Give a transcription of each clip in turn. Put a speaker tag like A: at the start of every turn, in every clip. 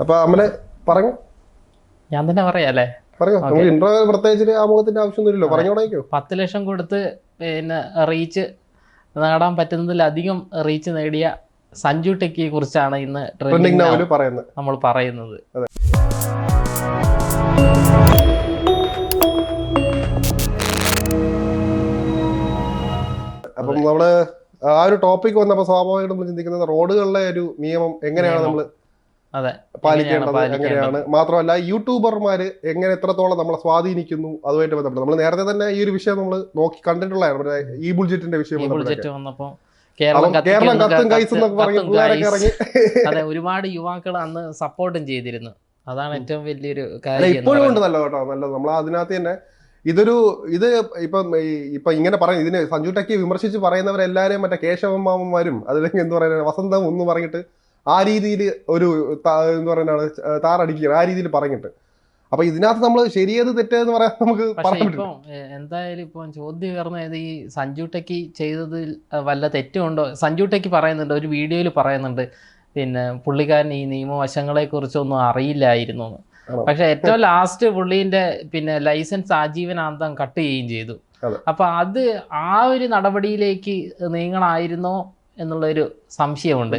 A: അപ്പൊ അമല പറഞ്ഞു.
B: ഞാൻ തന്നെ പറയാല്ലേ
A: പറയോ നമുക്ക് പ്രത്യേകിച്ച് ആമുഖത്തിന്റെ ആവശ്യമൊന്നുമില്ലല്ലോ. പറഞ്ഞു തുടങ്ങിക്കോ
B: പത്ത് ലക്ഷം കൊടുത്ത് പിന്നെ റീച്ച് നേടാൻ പറ്റുന്നതിലധികം റീച്ച് നേടിയ സഞ്ജു ടെക്കിയെ കുറിച്ചാണ് ഇന്ന്
A: നോവൽ പറയുന്നത്.
B: നമ്മൾ പറയുന്നത്.
A: അപ്പം നമ്മൾ ആ ഒരു ടോപ്പിക് വന്നപ്പോൾ സ്വാഭാവികമായിട്ടും നമ്മൾ ചിന്തിക്കുന്നത് റോഡുകളിലെ ഒരു നിയമം എങ്ങനെയാണ് നമ്മൾ
B: അതെ
A: പാലിക്കേണ്ടത്? എങ്ങനെയാണ് മാത്രമല്ല യൂട്യൂബർമാര് എങ്ങനെ എത്രത്തോളം നമ്മളെ സ്വാധീനിക്കുന്നു അതുമായിട്ട് ബന്ധപ്പെട്ട്. നമ്മൾ നേരത്തെ തന്നെ ഈ ഒരു വിഷയം നമ്മൾ നോക്കി കണ്ടിട്ടുള്ളതാണ് ഈ ബുൾജെറ്റിന്റെ വിഷയം
B: ഈ
A: ബന്ധപ്പെട്ടൊക്കെ.
B: ബുൾജെറ്റ് വന്നപ്പോ കേരളം അതെ ഒരുപാട് യുവാക്കൾ അന്ന് സപ്പോർട്ടും ചെയ്തിരുന്നു. അതാണ് ഏറ്റവും വലിയൊരു കാര്യം
A: ഇപ്പോഴും ഉണ്ട്
B: പറയുന്നത്.
A: നല്ല കേട്ടോ നല്ലത്. നമ്മൾ അതിനകത്ത് തന്നെ ഇതൊരു ഇത് ഇപ്പം ഇപ്പൊ ഇങ്ങനെ പറയും ഇതിന് സഞ്ജു ടെക്കി വിമർശിച്ച് പറയുന്നവരെല്ലാരെയും മറ്റേ കേശവമാമന്മാരും അതിലേക്ക് എന്താ പറയുക വസന്തം എന്ന് പറഞ്ഞിട്ട് ആ രീതിയിൽ ഒരു എന്ന് പറയുന്ന താറടിക്കുകയാണ്. താറടിക്കുക ആ രീതിയിൽ പറഞ്ഞിട്ട്. അപ്പൊ ഇതിനകത്ത് നമ്മൾ ശരിയത് തെറ്റെന്ന് പറയാൻ നമുക്ക് പറയാൻ
B: എന്തായാലും ഇപ്പം ചോദ്യം ഉയർന്നത് ഈ സഞ്ജു ടെക്കി ചെയ്തതിൽ വല്ല തെറ്റുണ്ടോ സഞ്ജു ടെക്കി പറയുന്നുണ്ട് ഒരു വീഡിയോയിൽ പറയുന്നുണ്ട്. പിന്നെ പുള്ളിക്കാരൻ ഈ നിയമവശങ്ങളെ കുറിച്ചൊന്നും അറിയില്ലായിരുന്നു പക്ഷെ ഏറ്റവും ലാസ്റ്റ് പുള്ളീന്റെ പിന്നെ ലൈസൻസ് ആജീവനാന്തം കട്ട് ചെയ്യുകയും ചെയ്തു. അപ്പൊ അത് ആ ഒരു നടപടിയിലേക്ക് നീങ്ങണമായിരുന്നോ എന്നുള്ളൊരു സംശയമുണ്ട്.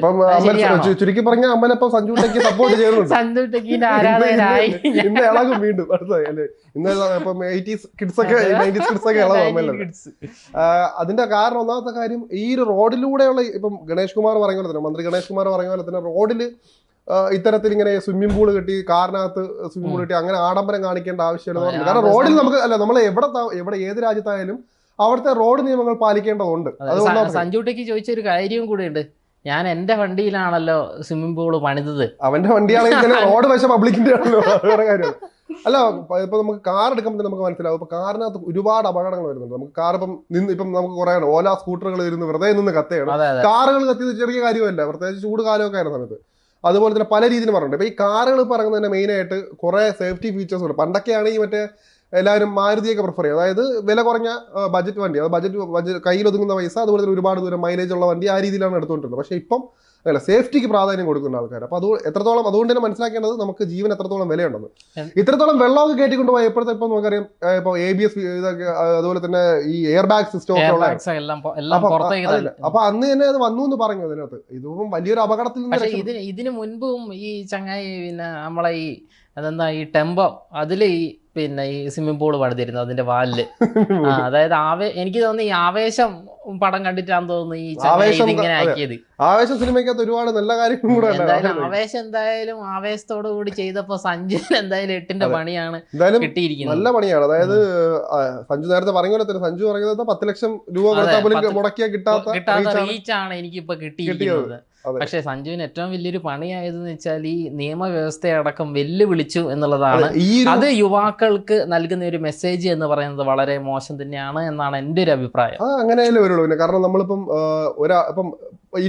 A: ചുരുക്കി പറഞ്ഞ അമ്മനപ്പം സഞ്ജു ടെക്കി സപ്പോർട്ട് ചെയ്യുന്നുണ്ട്.
B: സഞ്ജു ടെക്കിന്റെ ആരാധകരായി
A: ഇന്ന് ഇന്ന് ഇളകും വീണ്ടും. അടുത്തായി അല്ലേ? ഇന്ന് ഇപ്പം എയ്റ്റീസ് കിഡ്സ് ഒക്കെ നയന്റീസ് കിഡ്സ് ഒക്കെ ഇളകും അതിന്റെ കാരണം ഒന്നാമത്തെ കാര്യം ഈ ഒരു റോഡിലൂടെയുള്ള ഇപ്പം ഗണേഷ് കുമാർ പറഞ്ഞ പോലെ തന്നെ മന്ത്രി ഗണേഷ് കുമാർ പറഞ്ഞ പോലെ തന്നെ റോഡിൽ ഇത്തരത്തിൽ ഇങ്ങനെ സ്വിമ്മിംഗ് പൂൾ കിട്ടി കാറിനകത്ത് സ്വിമ്മിംഗ് പൂൾ കിട്ടി അങ്ങനെ ആഡംബരം കാണിക്കേണ്ട ആവശ്യമില്ല കാരണം റോഡിൽ നമുക്ക് അല്ല നമ്മൾ എവിടെ എവിടെ ഏത് രാജ്യത്തായാലും അവിടുത്തെ റോഡ് നിയമങ്ങൾ പാലിക്കേണ്ടതുണ്ട്. സഞ്ജുട്ടിക്ക്
B: ചോദിച്ചൊരു ചോദിച്ച ഒരു കാര്യവും കൂടി ഉണ്ട് ഞാൻ എന്റെ വണ്ടിയിലാണല്ലോ സ്വിമ്മിംഗ് പൂൾ പണിതത്.
A: അവന്റെ വണ്ടിയാണെങ്കിൽ റോഡ് വശം പബ്ലിക്കിന്റെ ആണല്ലോ. വേറെ അല്ല ഇപ്പൊ- നമുക്ക് കാർ എടുക്കുമ്പോൾ നമുക്ക് മനസ്സിലാവും. ഇപ്പൊ കാറിനകത്ത് ഒരുപാട് അപകടങ്ങൾ വരുന്നുണ്ട്. നമുക്ക് കാർ ഇപ്പം നിന്ന് ഇപ്പം നമുക്ക് കുറെ ഓല സ്കൂട്ടറുകൾ ഇരുന്ന് വെറുതെ നിന്ന് കത്തയാണ് കാറുകൾ കത്തിയത് ചെറിയ കാര്യമല്ല. പ്രത്യേകിച്ച് ചൂട് കാലമൊക്കെ ആയിരുന്ന സമയത്ത്. അതുപോലെ തന്നെ പല രീതിയിൽ പറഞ്ഞിട്ടുണ്ട്. ഇപ്പൊ ഈ കാറുകൾ പറയുന്നത് തന്നെ മെയിൻ ആയിട്ട് കുറെ സേഫ്റ്റി ഫീച്ചേഴ്സ് ഉണ്ട്. പണ്ടൊക്കെയാണ് ഈ മറ്റേ എല്ലാവരും മാരുതിയൊക്കെ പ്രിഫർ ചെയ്യും. അതായത് വില കുറഞ്ഞ ബജറ്റ് വണ്ടി. അത് ബജറ്റ് ബജറ്റ് കയ്യിൽ ഒതുങ്ങുന്ന പൈസ അതുപോലെ തന്നെ ഒരുപാട് ദൂരം മൈലേജ് ഉള്ള വണ്ടി ആ രീതിയിലാണ് എടുത്തുകൊണ്ടിരുന്നത്. പക്ഷേ ഇപ്പം അല്ല സേഫ്റ്റിക്ക് പ്രാധാന്യം കൊടുക്കുന്ന ആൾക്കാർ അപ്പോൾ അത് എത്രത്തോളം അതുകൊണ്ട് തന്നെ മനസ്സിലാക്കേണ്ടത് നമുക്ക് ജീവൻ എത്രത്തോളം വിലയുണ്ടെന്ന്. ഇത്രത്തോളം വെള്ളമൊക്കെ കയറ്റിക്കൊണ്ട് പോയാൽ എപ്പോഴത്തെ ഇപ്പം നമുക്കറിയാം ഇപ്പോൾ ഇപ്പൊ എ ബി എസ് ഇതൊക്കെ അതുപോലെ തന്നെ ഈ എയർ ബാഗ് സിസ്റ്റം അപ്പൊ അന്ന് തന്നെ അത് വന്നു എന്ന് പറഞ്ഞു അതിനകത്ത്. ഇതും വലിയൊരു അപകടത്തിൽ
B: ഇതിന് മുൻപും ഈ ചങ്ങായി പിന്നെ നമ്മളെ ഈ അതെന്താ ഈ ടെമ്പോ അതിൽ ഈ പിന്നെ ഈ സ്വിമ്മിംഗ് പൂൾ പണിതിരുന്നു അതിന്റെ വാലിൽ. അതായത് ആവേ എനിക്ക് തോന്നുന്നു ഈ ആവേശം പടം കണ്ടിട്ടാന്ന് തോന്നുന്നു ഈ
A: ആവേശം
B: ഇതിങ്ങനെ ആക്കിയത്.
A: ആവേശം സിനിമയ്ക്കകത്ത് ഒരുപാട് നല്ല കാര്യങ്ങൾ കൂടെ
B: എന്തായാലും ആവേശം എന്തായാലും ആവേശത്തോടു കൂടി ചെയ്തപ്പോ സഞ്ജു എന്തായാലും എട്ടിന്റെ പണിയാണ് കിട്ടിയിരിക്കുന്നത്.
A: നല്ല പണിയാണ്. അതായത് സഞ്ജു നേരത്തെ പറഞ്ഞ പോലെ തന്നെ സഞ്ജു പറയുന്നത് പത്ത് ലക്ഷം രൂപ കൊടുത്താൽ പോലും
B: പത്ത്
A: മുടക്കിയ കിട്ടാത്ത.
B: റീച്ചാണ് എനിക്കിപ്പോ കിട്ടിയിരിക്കുന്നത്. പക്ഷെ സഞ്ജുവിന് ഏറ്റവും വലിയൊരു പണിയായതെന്ന് വെച്ചാൽ ഈ നിയമവ്യവസ്ഥയടക്കം വെല്ലുവിളിച്ചു എന്നുള്ളതാണ്.
A: അതെ,
B: യുവാക്കൾക്ക് നൽകുന്ന ഒരു മെസ്സേജ് എന്ന് പറയുന്നത് വളരെ മോശം തന്നെയാണ് എന്നാണ് എന്റെ ഒരു അഭിപ്രായം.
A: അങ്ങനെയല്ലേ വരുള്ളൂ. പിന്നെ കാരണം നമ്മളിപ്പം ഒരാ ഇപ്പം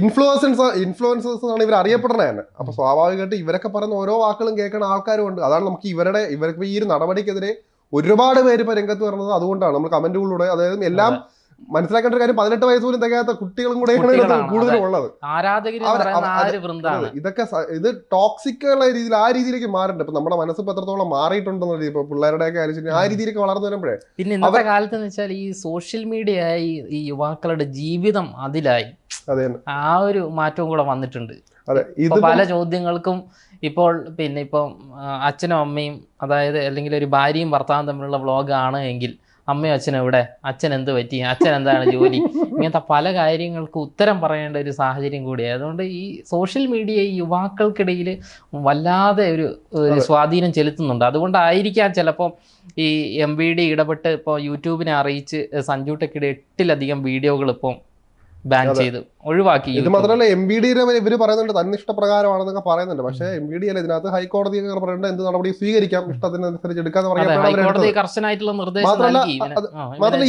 A: ഇൻഫ്ലുവൻസൻസ് ഇൻഫ്ലുവൻസേഴ്സ് ആണ് ഇവർ അറിയപ്പെടുന്നത് തന്നെ അപ്പൊ സ്വാഭാവികമായിട്ട് ഇവരൊക്കെ പറയുന്ന ഓരോ വാക്കുകളും കേൾക്കുന്ന ആൾക്കാരും ഉണ്ട് അതാണ് നമുക്ക് ഇവരുടെ ഇവർക്ക് ഈ ഒരു നടപടിക്കെതിരെ ഒരുപാട് പേര് ഇപ്പൊ രംഗത്ത് വരുന്നത് അതുകൊണ്ടാണ്. നമ്മൾ കമന്റുകളിലൂടെ അതായത് എല്ലാം മനസ്സിലാക്കേണ്ട ഒരു കാര്യം പതിനെട്ട് വയസ്സ് പോലും തികയാത്ത കുട്ടികളും കൂടെ
B: കൂടുതൽ
A: കൂടുതലും ഉള്ളത്. ഇതൊക്കെ ഇത് ടോക്സിക് ഉള്ള രീതിയിൽ ആ രീതിയിലേക്ക് മാറുന്നുണ്ട് ഇപ്പൊ നമ്മുടെ മനസ്സ് ഇപ്പൊ എത്രത്തോളം മാറിയിട്ടുണ്ടെന്നുള്ള രീതി ഇപ്പൊ പിള്ളേരുടെ ഒക്കെ കാര്യം ആ രീതിയിലേക്ക് വളർന്നു വരുമ്പോഴേ
B: പിന്നെ ഇന്നത്തെ കാലത്ത് എന്ന് വെച്ചാൽ ഈ സോഷ്യൽ മീഡിയ ആയി ഈ യുവാക്കളുടെ ജീവിതം അതിലായി.
A: അതെ
B: ആ ഒരു മാറ്റവും കൂടെ വന്നിട്ടുണ്ട്.
A: അതെ ഇത്
B: പല ചോദ്യങ്ങൾക്കും ഇപ്പോൾ പിന്നെ ഇപ്പം അച്ഛനും അമ്മയും അതായത് അല്ലെങ്കിൽ ഒരു ഭാര്യയും ഭർത്താവും തമ്മിലുള്ള വ്ളോഗാണ് എങ്കിൽ അമ്മയും അച്ഛനും എവിടെ? അച്ഛൻ എന്ത് പറ്റി? അച്ഛൻ എന്താണ് ജോലി? ഇങ്ങനത്തെ പല കാര്യങ്ങൾക്ക് ഉത്തരം പറയേണ്ട ഒരു സാഹചര്യം കൂടിയാണ് അതുകൊണ്ട് ഈ സോഷ്യൽ മീഡിയ ഈ യുവാക്കൾക്കിടയിൽ വല്ലാതെ ഒരു ഒരു സ്വാധീനം ചെലുത്തുന്നുണ്ട്. അതുകൊണ്ടായിരിക്കാം ചിലപ്പോൾ ഈ എം വി ഡി ഇടപെട്ട് ഇപ്പോൾ യൂട്യൂബിനെ അറിയിച്ച് സഞ്ജു ടെക്കിയുടെ എട്ടിലധികം വീഡിയോകൾ ഇപ്പം ബാൻ ചെയ്തു ഒഴിവാക്കി
A: ഇത്. മാത്രമല്ല എം ബി ഡി ഇവർ പറയുന്നുണ്ട്. തന്നിഷ്ടപ്രകാരമാണെന്നൊക്കെ പറയുന്നുണ്ട്. പക്ഷേ എം ബി ഡി അല്ല ഇതിനകത്ത് ഹൈക്കോടതി പറയേണ്ട എന്ത് നടപടി സ്വീകരിക്കാം? ഇഷ്ടത്തിനനുസരിച്ച് എടുക്കാന്ന് മാത്രമല്ല,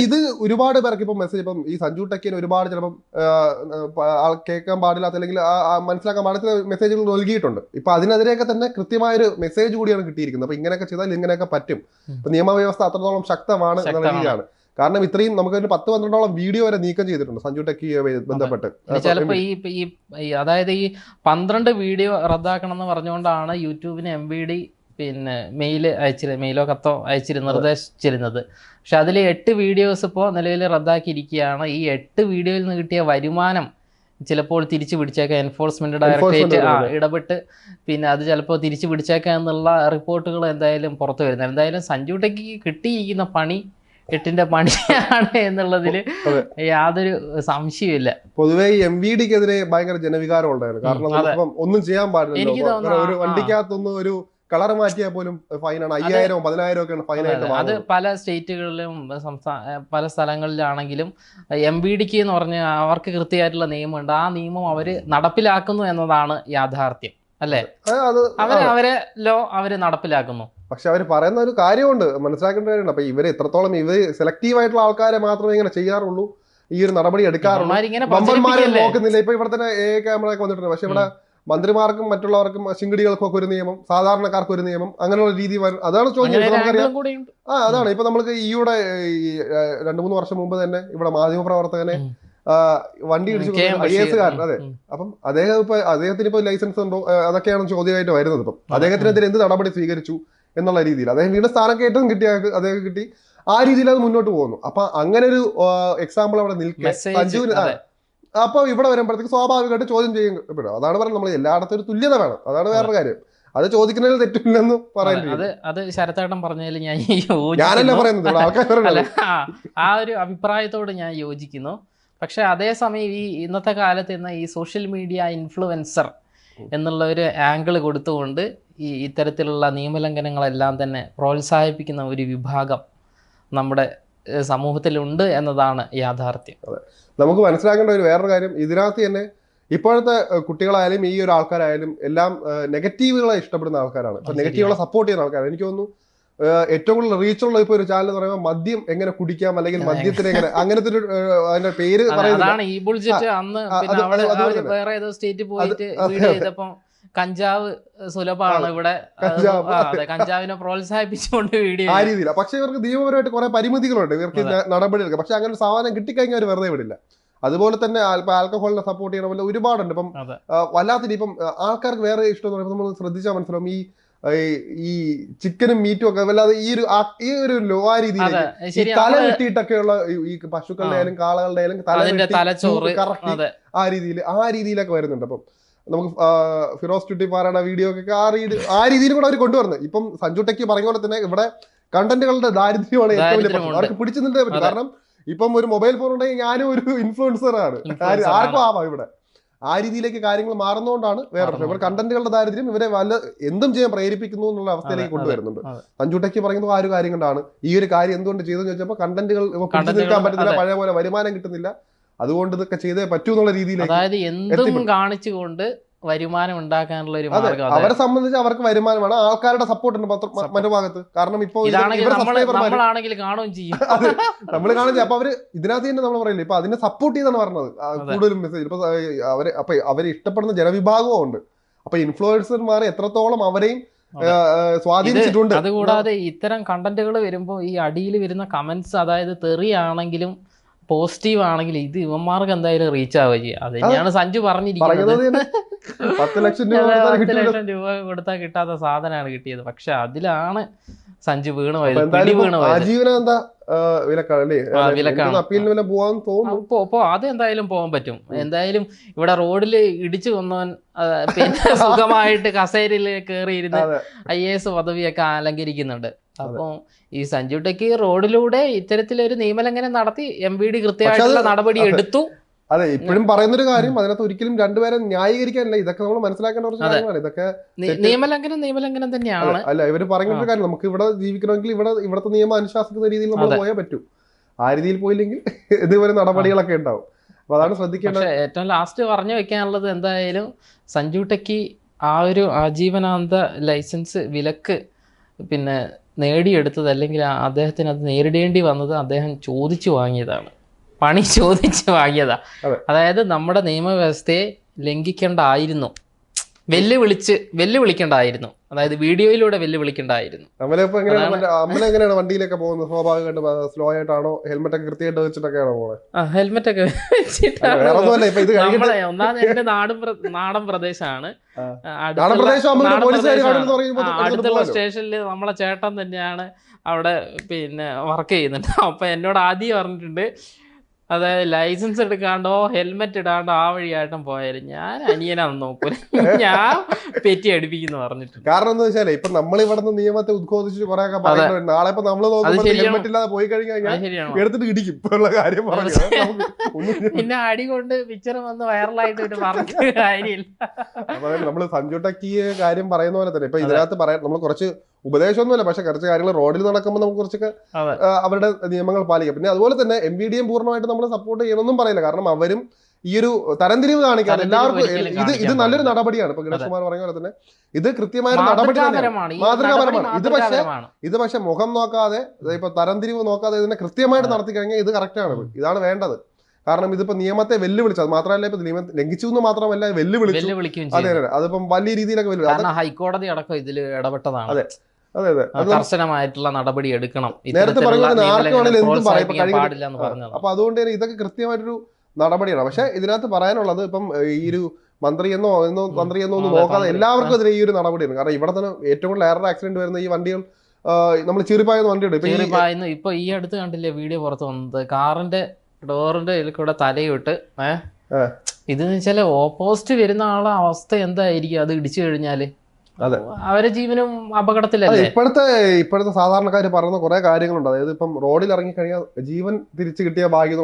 A: ഇത് ഒരുപാട് പേർക്ക് ഇപ്പം മെസ്സേജ് ഇപ്പം ഈ സഞ്ജു ടെക്കിന് ഒരുപാട് ചിലപ്പം കേൾക്കാൻ പാടില്ലാത്ത അല്ലെങ്കിൽ മനസ്സിലാക്കാൻ പാടില്ലാത്ത മെസ്സേജുകൾ നൽകിയിട്ടുണ്ട്. ഇപ്പൊ അതിനെതിരെയൊക്കെ തന്നെ കൃത്യമായ ഒരു മെസ്സേജ് കൂടിയാണ് കിട്ടിയിരിക്കുന്നത്. അപ്പൊ ഇങ്ങനെയൊക്കെ ചെയ്താൽ ഇങ്ങനെയൊക്കെ പറ്റും. നിയമവ്യവസ്ഥ അത്രത്തോളം ശക്തമാണ് എന്നുള്ള
B: ശക്തമാണ്.
A: കാരണം ഇത്രയും നമുക്ക് അതിന് പത്ത് പന്ത്രണ്ടോളം വീഡിയോ വരെ നീക്കം ചെയ്തിട്ടുണ്ട് സഞ്ജു ടെക്കി ബന്ധപ്പെട്ട്.
B: ചിലപ്പോൾ ചിലപ്പോ ഈ അതായത് ഈ പന്ത്രണ്ട് വീഡിയോ റദ്ദാക്കണം എന്ന് പറഞ്ഞുകൊണ്ടാണ് യൂട്യൂബിന് എം വി ഡി പിന്നെ മെയിൽ അയച്ചിരുന്നത് മെയിലോ കത്തോ അയച്ചിരുന്ന നിർദ്ദേശിച്ചിരുന്നത്. പക്ഷെ അതിൽ എട്ട് വീഡിയോസ് ഇപ്പോൾ നിലവിൽ റദ്ദാക്കിയിരിക്കുകയാണ്. ഈ എട്ട് വീഡിയോയിൽ നിന്ന് കിട്ടിയ വരുമാനം ചിലപ്പോൾ തിരിച്ചു പിടിച്ചേക്കാം. എൻഫോഴ്സ്മെന്റ് ഡയറക്ടറേറ്റ് ഇടപെട്ട് പിന്നെ അത് ചിലപ്പോൾ തിരിച്ചു പിടിച്ചേക്കാം എന്നുള്ള റിപ്പോർട്ടുകൾ എന്തായാലും പുറത്തു വരുന്നത് എന്തായാലും സഞ്ജു ടെക്കിക്ക് കിട്ടിയിരിക്കുന്ന പണി എട്ടിന്റെ പണിയാണ് എന്നുള്ളതിൽ യാതൊരു സംശയമില്ല
A: പൊതുവെ എം വി ഡിക്കെതിരെ ഭയങ്കര ജനവികാരം ഉണ്ടായിരുന്നു. കാരണം ഒന്നും ചെയ്യാൻ
B: പാടില്ല
A: ഒരു വണ്ടിക്കകത്തൊന്നും ഒരു കളർ മാറ്റിയാൽ പോലും ഫൈനാണ്. അയ്യായിരം പതിനായിരം ഒക്കെയാണ് ഫൈനായിട്ട്
B: അതെ, പല സ്റ്റേറ്റുകളിലും സംസ്ഥാന പല സ്ഥലങ്ങളിലാണെങ്കിലും എം ബി ഡിക്ക് എന്ന് പറഞ്ഞ് അവർക്ക് കൃത്യമായിട്ടുള്ള നിയമമുണ്ട്. ആ നിയമം അവർ നടപ്പിലാക്കുന്നു എന്നതാണ് യാഥാർത്ഥ്യം. അല്ലേ? അവരെ ലോ അവർ നടപ്പിലാക്കുന്നു.
A: പക്ഷെ അവർ പറയുന്ന ഒരു കാര്യമുണ്ട് മനസ്സിലാക്കേണ്ട കാര്യമുണ്ട്. അപ്പൊ ഇവർ എത്രത്തോളം ഇവർ സെലക്റ്റീവ് ആയിട്ടുള്ള ആൾക്കാരെ മാത്രമേ ഇങ്ങനെ ചെയ്യാറുള്ളൂ. ഈ ഒരു നടപടി എടുക്കാറുള്ളൂ. നോക്കുന്നില്ല. ഇപ്പൊ ഇവിടെ തന്നെ എ ക്യാമറ ഒക്കെ വന്നിട്ടുണ്ട്. പക്ഷെ ഇവിടെ മന്ത്രിമാർക്കും മറ്റുള്ളവർക്കും ശിങ്കിടികൾക്കും ഒക്കെ ഒരു നിയമം സാധാരണക്കാർക്ക് ഒരു നിയമം അങ്ങനെയുള്ള രീതി അതാണ് നമുക്കറിയാം.
B: കൂടിയുണ്ട്.
A: ആ അതാണ്. ഇപ്പൊ നമ്മൾക്ക് ഈയുടെ ഈ രണ്ടു മൂന്ന് വർഷം മുമ്പ് തന്നെ ഇവിടെ മാധ്യമ പ്രവർത്തകനെ വണ്ടി ഇടിച്ചു ഐ എസ് കാരൻ. അതെ. അപ്പം അദ്ദേഹം ഇപ്പൊ അദ്ദേഹത്തിന് ഇപ്പൊ ലൈസൻസ് ഉണ്ടോ? അതൊക്കെയാണ് ചോദ്യമായിട്ട് വരുന്നത് ഇപ്പം. അദ്ദേഹത്തിനെതിരെ എന്ത് നടപടി സ്വീകരിച്ചു? എന്നുള്ള രീതിയിൽ. അദ്ദേഹം വീണ്ടും സ്ഥാനക്കയറ്റം കിട്ടിയ അദ്ദേഹം കിട്ടി. ആ രീതിയിൽ അത് മുന്നോട്ട് പോകുന്നു. അപ്പൊ അങ്ങനെ ഒരു എക്സാമ്പിൾ അവിടെ നിൽക്കുക
B: സഞ്ജു
A: സഞ്ജുവിന്. അപ്പൊ ഇവിടെ വരുമ്പോഴത്തേക്ക് സ്വാഭാവികമായിട്ട് ചോദ്യം ചെയ്യപ്പെടും. അതാണ് പറയുന്നത് നമ്മൾ എല്ലായിടത്തും ഒരു തുല്യത വേണം. അതാണ് വേറൊരു കാര്യം. അത് ചോദിക്കുന്നതിൽ തെറ്റില്ലെന്ന് പറയുന്നത്
B: അത്. അത് ശരത്തേട്ടൻ പറഞ്ഞതിൽ ഞാൻ
A: ഞാനല്ല. പറയുന്നത്?
B: ആ ഒരു അഭിപ്രായത്തോട് ഞാൻ യോജിക്കുന്നു. പക്ഷെ അതേസമയം ഈ ഇന്നത്തെ കാലത്ത് ഇന്ന് ഈ സോഷ്യൽ മീഡിയ ഇൻഫ്ലുവൻസർ എന്നുള്ള ഒരു ആംഗിൾ കൊടുത്തുകൊണ്ട് ഈ ഇത്തരത്തിലുള്ള നിയമലംഘനങ്ങളെല്ലാം തന്നെ പ്രോത്സാഹിപ്പിക്കുന്ന ഒരു വിഭാഗം നമ്മുടെ സമൂഹത്തിലുണ്ട് എന്നതാണ് യാഥാർത്ഥ്യം.
A: നമുക്ക് മനസ്സിലാക്കേണ്ട ഒരു വേറൊരു കാര്യം ഇതിനകത്ത് തന്നെ ഇപ്പോഴത്തെ കുട്ടികളായാലും ഈ ഒരു ആൾക്കാരായാലും എല്ലാം നെഗറ്റീവുകളെ ഇഷ്ടപ്പെടുന്ന ആൾക്കാരാണ്. ഇപ്പൊ നെഗറ്റീവുകളെ സപ്പോർട്ട് ചെയ്യുന്ന ആൾക്കാരാണ്. എനിക്ക് തോന്നുന്നു ഏറ്റവും കൂടുതൽ റീച്ചുള്ള ഇപ്പൊ ഒരു ചാനൽ എന്ന് പറയുമ്പോൾ മദ്യം എങ്ങനെ കുടിക്കാം അല്ലെങ്കിൽ മദ്യത്തിന് എങ്ങനെ അങ്ങനത്തെ ഒരു അതിന്റെ പേര്
B: അതെ, കഞ്ചാവ് സുലഭമാണ് ഇവിടെ. അതെ കഞ്ചാവിനെ പ്രോത്സാഹിപ്പിച്ചുകൊണ്ട് വീഡിയോ
A: ആ രീതിയില്ല പക്ഷെ ഇവർക്ക് നിയമപരമായിട്ട് കുറെ പരിമിതികളുണ്ട്. ഇവർക്ക് നടപടി എടുക്കാം. പക്ഷെ അങ്ങനെ സാധനം കിട്ടിക്കഴിഞ്ഞാൽ അവർ വെറുതെ വിടില്ല. അതുപോലെ തന്നെ ആൽക്കഹോളിനെ സപ്പോർട്ട് ചെയ്യണ പോലെ ഒരുപാടുണ്ട്. ഇപ്പം വല്ലാത്ത ഇപ്പം ആൾക്കാർക്ക് വേറെ ഇഷ്ടം എന്ന് പറയുമ്പോൾ നമ്മൾ ശ്രദ്ധിച്ചാൽ മനസ്സിലാവും ഈ ഈ- ചിക്കനും മീറ്റും ഒക്കെ വല്ലാതെ ഈ ഒരു ഈ ഒരു ലോ ആ
B: ശരി
A: തല
B: കിട്ടിയിട്ടൊക്കെയുള്ള
A: വെട്ടിയിട്ടൊക്കെയുള്ള ഈ- പശുക്കളുടെ ആയാലും കാളകളുടെ ആയാലും തല
B: കറക്റ്റ്
A: ആ രീതിയിൽ ആ രീതിയിലൊക്കെ വരുന്നുണ്ട്. അപ്പം നമുക്ക് ഫിറോസ് ട്യൂട്ടി ചുട്ടിപ്പാറയുടെ വീഡിയോ ഒക്കെ ആ രീതി ആ രീതിയിൽ കൂടെ അവർ കൊണ്ടുവരുന്നത്. ഇപ്പം സഞ്ജു ടെക്കി പറഞ്ഞ പോലെ തന്നെ ഇവിടെ കണ്ടന്റുകളുടെ ദാരിദ്ര്യമാണ് ഏറ്റവും വലിയ പ്രശ്നം. അവർക്ക് പിടിച്ചു നിന്നേ പറ്റും. കാരണം ഇപ്പം ഒരു മൊബൈൽ ഫോൺ ഉണ്ടെങ്കിൽ ഞാനും ഒരു ഇൻഫ്ലുവൻസർ ആണ്. ആർക്കും ആവാം ഇവിടെ. ആ രീതിയിലേക്ക് കാര്യങ്ങൾ മാറുന്നതുകൊണ്ടാണ് വേറെ പ്രശ്നം. ഇവർ കണ്ടന്റുകളുടെ ദാരിദ്ര്യം ഇവരെ വല്ല എന്തും ചെയ്യാൻ പ്രേരിപ്പിക്കുന്നു എന്നുള്ള അവസ്ഥയിലേക്ക് കൊണ്ടുവരുന്നുണ്ട്.
B: അതെ.
A: സഞ്ജു ടെക്കി പറയുന്നത് ആ ഒരു കാര്യം കൊണ്ടാണ്. ഈ ഒരു കാര്യം എന്തുകൊണ്ട് ചെയ്തെന്ന് ചോദിച്ചപ്പോൾ കണ്ടന്റുകൾ പിടിച്ചു നിൽക്കാൻ പറ്റുന്നില്ല പഴയ പോലെ വരുമാനം കിട്ടുന്നില്ല. അതുകൊണ്ട് ഇതൊക്കെ ചെയ്തേ പറ്റൂ എന്നുള്ള രീതിയിൽ
B: അതായത് എന്തും കാണിച്ചുകൊണ്ട് വരുമാനം ഉണ്ടാക്കാനുള്ള ഒരു മാർഗം
A: അവരെ സംബന്ധിച്ച് അവർക്ക് വരുമാനമാണ്. ആൾക്കാരുടെ സപ്പോർട്ട് ഉണ്ട് മറ്റു ഭാഗത്ത് കാരണം ഇപ്പൊ
B: നമ്മളാണെങ്കിൽ കാണുകയും ചെയ്യും.
A: നമ്മൾ കാണുന്നില്ല അപ്പൊ അവർ ഇതിനകത്ത് തന്നെ നമ്മൾ പറയില്ല ഇപ്പൊ അതിനെ സപ്പോർട്ട് ചെയ്താണ് പറഞ്ഞത്. കൂടുതലും മെസ്സേജ് ഇപ്പൊ അവർ അപ്പൊ അവരെ ഇഷ്ടപ്പെടുന്ന ജനവിഭാഗവും ഉണ്ട്. അപ്പൊ ഇൻഫ്ലുവൻസർമാർ എത്രത്തോളം അവരെയും സ്വാധീനിച്ചിട്ടുണ്ട്
B: അതുകൂടാതെ ഇത്തരം കണ്ടന്റുകൾ വരുമ്പോൾ ഈ അടിയിൽ വരുന്ന കമന്റ്സ് അതായത് തെറിയാണെങ്കിലും പോസിറ്റീവ് ആണെങ്കിൽ ഇത് ഇവന്മാർക്ക് എന്തായാലും റീച്ച് ആവുക ചെയ്യുക അത് തന്നെയാണ് സഞ്ജു പറഞ്ഞിരിക്കുന്നത്.
A: പത്ത് ലക്ഷം രൂപ കൊടുത്താൽ
B: കിട്ടാത്ത സാധനമാണ് കിട്ടിയത്. പക്ഷെ അതിലാണ് സഞ്ജു വീണ്
A: അപ്പൊ
B: അത് എന്തായാലും പോകാൻ പറ്റും. എന്തായാലും ഇവിടെ റോഡിൽ ഇടിച്ചു കൊന്നവൻ പിന്നെ സുഖമായിട്ട് കസേരയിൽ കയറിയിരുന്ന്. ഐ എ എസ് പദവിയൊക്കെ അലങ്കരിക്കുന്നുണ്ട്. അപ്പം ഈ സഞ്ജു ടെക്കി റോഡിലൂടെ ഇത്തരത്തിലൊരു നിയമലംഘനം നടത്തി എം വി ഡി കൃത്യമായിട്ടുള്ള നടപടി എടുത്തു.
A: അതെ ഇപ്പോഴും പറയുന്നൊരു കാര്യം അതിനകത്ത് ഒരിക്കലും രണ്ടുപേരെ ന്യായീകരിക്കാനില്ല. ഇതൊക്കെ നമ്മൾ മനസ്സിലാക്കേണ്ട കുറച്ച്
B: കാര്യമാണ്
A: കാര്യങ്ങളാണ്. ഇതൊക്കെ
B: നിയമലംഘനം നിയമലംഘനം തന്നെയാണ്.
A: അല്ല ഇവർ പറയുന്ന കാര്യം നമുക്ക് ഇവിടെ ജീവിക്കണമെങ്കിൽ ഇവിടെ ഇവിടുത്തെ നിയമം അനുശാസിക്കുന്ന രീതിയിൽ നമ്മൾ
B: പോയാൽ
A: പോയേ പറ്റൂ. ആ രീതിയിൽ പോയില്ലെങ്കിൽ ഇതുപോലെ നടപടികളൊക്കെ ഉണ്ടാവും. അപ്പൊ അതാണ് ശ്രദ്ധിക്കേണ്ടത്.
B: ഏറ്റവും ലാസ്റ്റ് പറഞ്ഞു വെക്കാനുള്ളത് എന്തായാലും സഞ്ജു ടെക്കി ആ ഒരു ആജീവനാന്ത ലൈസൻസ് വിലക്ക് പിന്നെ നേടിയെടുത്തത് അല്ലെങ്കിൽ അദ്ദേഹത്തിന് അത് നേരിടേണ്ടി വന്നത് അദ്ദേഹം ചോദിച്ചു വാങ്ങിയതാണ്. പണി ചോദിച്ചു വാങ്ങിയതാ. അതായത് നമ്മുടെ നിയമവ്യവസ്ഥയെ ലംഘിക്കേണ്ടായിരുന്നു. വെല്ലുവിളിച്ച് വെല്ലുവിളിക്കണ്ടായിരുന്നു. അതായത് വീഡിയോയിലൂടെ വെല്ലുവിളിക്കണ്ടായിരുന്നു
A: അമലിപ്പോ എങ്ങനെയാണ് അമല എങ്ങനെയാണ് വണ്ടിയിലൊക്കെ പോകുന്നത്? സ്വാഭാവികമായിട്ടും സ്ലോ ആയിട്ടാണോ? ഹെൽമെറ്റ് ഒക്കെ കൃത്യമായിട്ട് വെച്ചിട്ടൊക്കെയാണോ പോകുന്നത്
B: ആ ഹെൽമെറ്റ് ഒക്കെ വെച്ചിട്ടാണ് ഒന്നാമത് എന്റെ നാടും നാടൻ പ്രദേശമാണ്. അടുത്തുള്ള സ്റ്റേഷനിൽ നമ്മളെ ചേട്ടൻ തന്നെയാണ് അവിടെ പിന്നെ വർക്ക് ചെയ്യുന്നുണ്ട്. അപ്പൊ എന്നോട് ആദ്യം പറഞ്ഞിട്ടുണ്ട് അതായത് ലൈസൻസ് എടുക്കാണ്ടോ ഹെൽമെറ്റ് ഇടാണ്ടോ ആ വഴിയായിട്ടും പോയാലും ഞാൻ അനിയനാന്ന് നോക്കൂല. ഞാൻ പെറ്റി അടിപ്പിക്കുന്നു പറഞ്ഞിട്ട്
A: കാരണം എന്താ വെച്ചാൽ ഇപ്പൊ നമ്മൾ ഇവിടുന്ന് നിയമത്തെ ഉദ്ഘോഷിച്ച് കുറെ പറയുന്നുണ്ട്. നാളെ ഇപ്പൊ നമ്മൾ. ഹെൽമെറ്റ് ഇല്ലാതെ പോയി കഴിഞ്ഞാൽ എടുത്തിട്ട് ഇടിക്കും. ഇപ്പൊ കാര്യം പറഞ്ഞു
B: പിന്നെ അടി കൊണ്ട് പിക്ചർ വന്ന് വൈറലായിട്ട് ഒരു പറഞ്ഞ കാര്യമില്ല.
A: നമ്മൾ സഞ്ജു കാര്യം പറയുന്ന പോലെ തന്നെ. ഇപ്പൊ ഇതിനകത്ത് പറയാൻ നമ്മൾ കുറച്ച് ഉപദേശമൊന്നുമില്ല. പക്ഷെ കുറച്ച് കാര്യങ്ങൾ റോഡിൽ നടക്കുമ്പോൾ നമുക്ക് കുറച്ചൊക്കെ അവരുടെ നിയമങ്ങൾ പാലിക്കാം. പിന്നെ അതുപോലെ തന്നെ എം ബി ഡി എം പൂർണമായിട്ട് നമ്മൾ സപ്പോർട്ട് ചെയ്യണമെന്നും പറയില്ല. കാരണം അവരും ഈ ഒരു തരംതിരിവ് കാണിക്കാതെ എല്ലാവർക്കും ഇത് ഇത് നല്ലൊരു നടപടിയാണ്. ഇപ്പൊ ഗണേഷ് കുമാർ പറഞ്ഞ പോലെ തന്നെ ഇത് കൃത്യമായ നടപടി
B: മാതൃകാപരമാണ്
A: ഇത് പക്ഷേ ഇത് പക്ഷെ മുഖം നോക്കാതെ ഇപ്പൊ തരംതിരിവ് നോക്കാതെ ഇതിനെ കൃത്യമായിട്ട് നടത്തി കഴിഞ്ഞാൽ ഇത് കറക്റ്റ് ആണ്. ഇതാണ് വേണ്ടത്. കാരണം ഇതിപ്പോ നിയമത്തെ വെല്ലുവിളിച്ചു. അത് മാത്രമല്ല ഇപ്പൊ നിയമം ലംഘിച്ചു എന്ന് മാത്രമല്ല വെല്ലുവിളിച്ചു. അതിപ്പം വലിയ രീതിയിലൊക്കെ വെല്ലുവിളി.
B: ഹൈക്കോടതി അടക്കം ഇതിൽ ഇടപെട്ടതാണ്.
A: അതെ. അതെ അതെ.
B: കർശനമായിട്ടുള്ള നടപടി എടുക്കണം.
A: നേരത്തെ
B: പറഞ്ഞത്
A: അപ്പൊ അതുകൊണ്ട് തന്നെ ഇതൊക്കെ കൃത്യമായിട്ടൊരു നടപടിയാണ്. പക്ഷെ ഇതിനകത്ത് പറയാനുള്ളത് ഇപ്പം ഈ ഒരു മന്ത്രി എന്നോ എന്നോ. മന്ത്രി എന്നോ ഒന്നും നോക്കാതെ എല്ലാവർക്കും എതിരെ ഈ ഒരു നടപടിയാണ്. കാരണം ഇവിടെ തന്നെ ഏറ്റവും കൂടുതൽ ഏറെ ആക്സിഡന്റ് വരുന്ന ഈ വണ്ടികൾ നമ്മൾ ചീറിപ്പായുന്ന വണ്ടിയുണ്ട്.
B: ചെറുപ്പായെന്ന്. ഇപ്പൊ ഈ അടുത്ത് കണ്ടില്ലേ വീഡിയോ പുറത്ത് വന്നത്? കാറിന്റെ ഡോറിന്റെ ഇതിൽ കൂടെ തലയിട്ട്. ഏഹ് ഇത് വെച്ചാൽ ഓപ്പോസിറ്റ് വരുന്ന ആളെ അവസ്ഥ എന്തായിരിക്കും? അത് ഇടിച്ചു
A: കഴിഞ്ഞാൽ.
B: അവരെ ജീവനും അപകടത്തിലല്ലേ?
A: ഇപ്പോഴത്തെ ഇപ്പോഴത്തെ സാധാരണക്കാർ പറയുന്ന കുറെ കാര്യങ്ങളുണ്ട്. അതായത് ഇപ്പം റോഡിൽ ഇറങ്ങി കഴിഞ്ഞാൽ ജീവൻ തിരിച്ചു കിട്ടിയ ഭാഗ്യം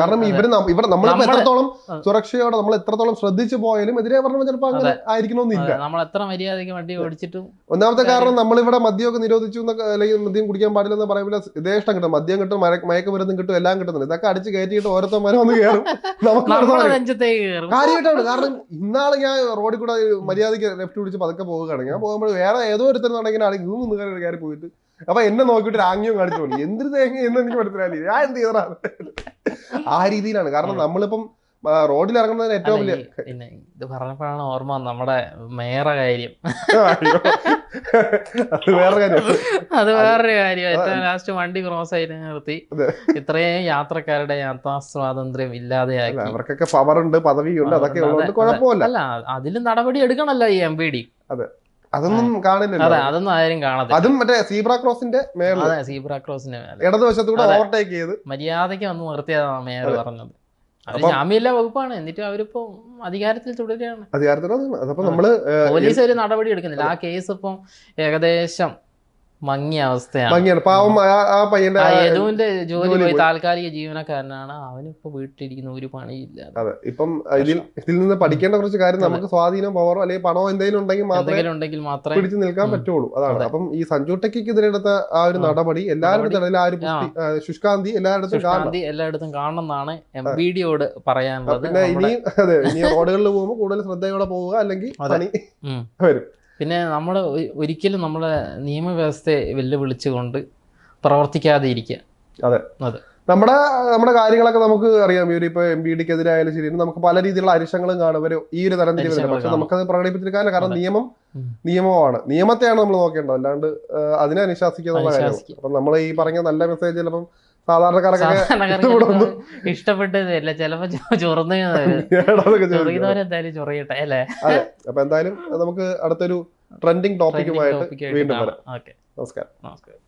A: കാരണം. ഇവർ ഇവിടെ നമ്മളിപ്പോ എത്രത്തോളം. സുരക്ഷയോടെ നമ്മൾ എത്രത്തോളം ശ്രദ്ധിച്ചു പോയാലും എതിരെ പറഞ്ഞാൽ ചിലപ്പോൾ അങ്ങനെ ആയിരിക്കണമെന്നില്ല.
B: നമ്മൾ എത്ര മര്യാദയ്ക്ക് വണ്ടി ഓടിച്ചിട്ടും
A: ഒന്നാമത്തെ കാരണം നമ്മളിവിടെ മദ്യമൊക്കെ നിരോധിച്ചു അല്ലെങ്കിൽ മദ്യം കുടിക്കാൻ പാടില്ലെന്ന് പറയുമ്പോൾ ഇതേഷ്ടം കിട്ടും. മദ്യം കിട്ടും മര- മയക്കുമരുന്നും കിട്ടും എല്ലാം കിട്ടുന്നുണ്ട് ഇതൊക്കെ അടിച്ച് കയറ്റിയിട്ട് ഓരോരുത്തന്മാരെ വന്ന് കയറും. നമുക്ക് കാര്യമായിട്ടാണ്. കാരണം ഇന്നാൾ ഞാൻ റോഡിൽ കൂടെ മര്യാദയ്ക്ക് ലെഫ്റ്റ് പിടിച്ച് പതുക്കെ പോവുകയാണ് ഞാൻ പോകുമ്പോൾ വേറെ ഏതോ ഒരുത്തരുന്നുണ്ടെങ്കിൽ ആണെങ്കിൽ ഗൂ നിന്ന് കയറി കയറി പോയിട്ട് അപ്പൊ എന്നെ നോക്കിയിട്ട് ആംഗ്യം കാണിച്ചു പോയി എന്തൊരു തേങ്ങ എന്ന് എനിക്ക് മനസ്സിലായില്ല. ഞാൻ എന്ത് ചെയ്തതാണ്? ആ രീതിയിലാണ്. കാരണം നമ്മളിപ്പം റോഡിൽ ഇറങ്ങുന്നതിന് ഏറ്റവും വലിയ
B: പിന്നെ ഇത് പറഞ്ഞപ്പോഴാണ് ഓർമ്മ നമ്മുടെ മേറ കാര്യം.
A: അത് വേറെ കാര്യം.
B: അത് വേറൊരു കാര്യം. ഏറ്റവും ലാസ്റ്റ് വണ്ടി ക്രോസ് ആയിട്ട് നിർത്തി.
A: അതെ.
B: ഇത്രയും യാത്രക്കാരുടെ യാത്രാ സ്വാതന്ത്ര്യം ഇല്ലാതെയാക്കി
A: അവർക്കൊക്കെ പവർ ഉണ്ട് പദവിയുണ്ട് അതൊക്കെ
B: അതെ, അല്ല അതിലും നടപടി എടുക്കണല്ലോ ഈ എം പി ഡി
A: അതൊന്നും കാണില്ലല്ലോ.
B: അതെ അതൊന്നും ആരും കാണാതെ
A: അതും മറ്റേ സീബ്ര ക്രോസിന്റെ
B: അതെ സീബ്ര ക്രോസിന്റെ മേലെ
A: ഇടതുവശത്തൂടെ ഓവർടേക്ക് ചെയ്ത്.
B: മര്യാദയ്ക്ക് വന്ന് നിർത്തിയതാണ് മേയർ പറഞ്ഞത്. ജാമ്യമില്ല വകുപ്പാണ്. എന്നിട്ട് അവരിപ്പോ അധികാരത്തിൽ തുടരുകയാണ്.
A: അധികാരത്തിൽ അതപ്പോ നമ്മൾ
B: പോലീസ് ഒരു നടപടി എടുക്കുന്നില്ല. ആ കേസ് ഇപ്പം ഏകദേശം മങ്ങിയ അവസ്ഥയാണ്.
A: മങ്ങിയാണ്. പാവം ആ- പയ്യന്റെ
B: യദുവിന്റെ ജോലി പോയി. താൽക്കാലിക ജീവനക്കാരനാണ്. അവനിപ്പോ വീട്ടിലിരിക്കുന്ന ഒരു പണിയില്ല.
A: അതെ. ഇപ്പം ഇതിൽ ഇതിൽ നിന്ന് പഠിക്കേണ്ട കുറച്ച് കാര്യം നമുക്ക് സ്വാധീനം പവറോ അല്ലെങ്കിൽ പണോ എന്തെങ്കിലും ഉണ്ടെങ്കിൽ മാത്രമേ
B: ഉണ്ടെങ്കിൽ മാത്രമേ
A: പിടിച്ചു നിൽക്കാൻ. പറ്റുള്ളൂ. അതാണ്. അപ്പം ഈ സഞ്ജു ടെക്കിക്കെതിരെ എടുത്ത ആ ഒരു. നടപടി എല്ലാവരുടെ ആ ഒരു പുഷ്ടി- ആ, ശുഷ്കാന്തി എല്ലായിടത്തും കാണണം.
B: എന്നാണ് എല്ലായിടത്തും കാണണമെന്നാണ് എം ബി ഡിയോട് പറയാനുള്ളത്.
A: പിന്നെ ഇനിയും അതെ ഇനി റോഡുകളിൽ പോകുമ്പോൾ കൂടുതൽ ശ്രദ്ധയോടെ പോവുക അല്ലെങ്കിൽ പണി വരും.
B: പിന്നെ നമ്മൾ ഒരിക്കലും നമ്മളെ നിയമവ്യവസ്ഥയെ വെല്ലുവിളിച്ചുകൊണ്ട് പ്രവർത്തിക്കാതെ ഇരിക്കുക അതെ. അതെ.
A: നമ്മുടെ നമ്മുടെ കാര്യങ്ങളൊക്കെ നമുക്ക് അറിയാം. ഒരു ഇപ്പൊ എം ബി ഡിക്കെതിരായാലും ശരി നമുക്ക് പല രീതിയിലുള്ള അരിശങ്ങളും കാണും. ഒരു ഈ ഒരു തരം
B: അരിശങ്ങൾ
A: പക്ഷെ. നമുക്കത് പ്രകടിപ്പിച്ചെടുക്കാൻ കാരണം നിയമം നിയമമാണ്. നിയമത്തെയാണ് നമ്മൾ നോക്കേണ്ടത്. അല്ലാണ്ട് അതിനെ അനുശാസിക്കുക.
B: കാര്യം
A: അപ്പൊ നമ്മൾ ഈ പറഞ്ഞ നല്ല മെസ്സേജ് ചിലപ്പം ഒന്നും
B: ഇഷ്ടപ്പെട്ടതല്ല ചിലപ്പോ ചൊറന്നു
A: ഏടാന്നൊക്കെ ചോദിക്കും.
B: ചൊറിയുന്നവരെന്തായാലും ചൊറിയട്ടെ അല്ലേ?
A: അപ്പൊ എന്തായാലും നമുക്ക് അടുത്തൊരു ട്രെൻഡിങ് ടോപ്പിക്കുമായിട്ട് വീണ്ടും വരാം. നമസ്കാരം.
B: നമസ്കാരം.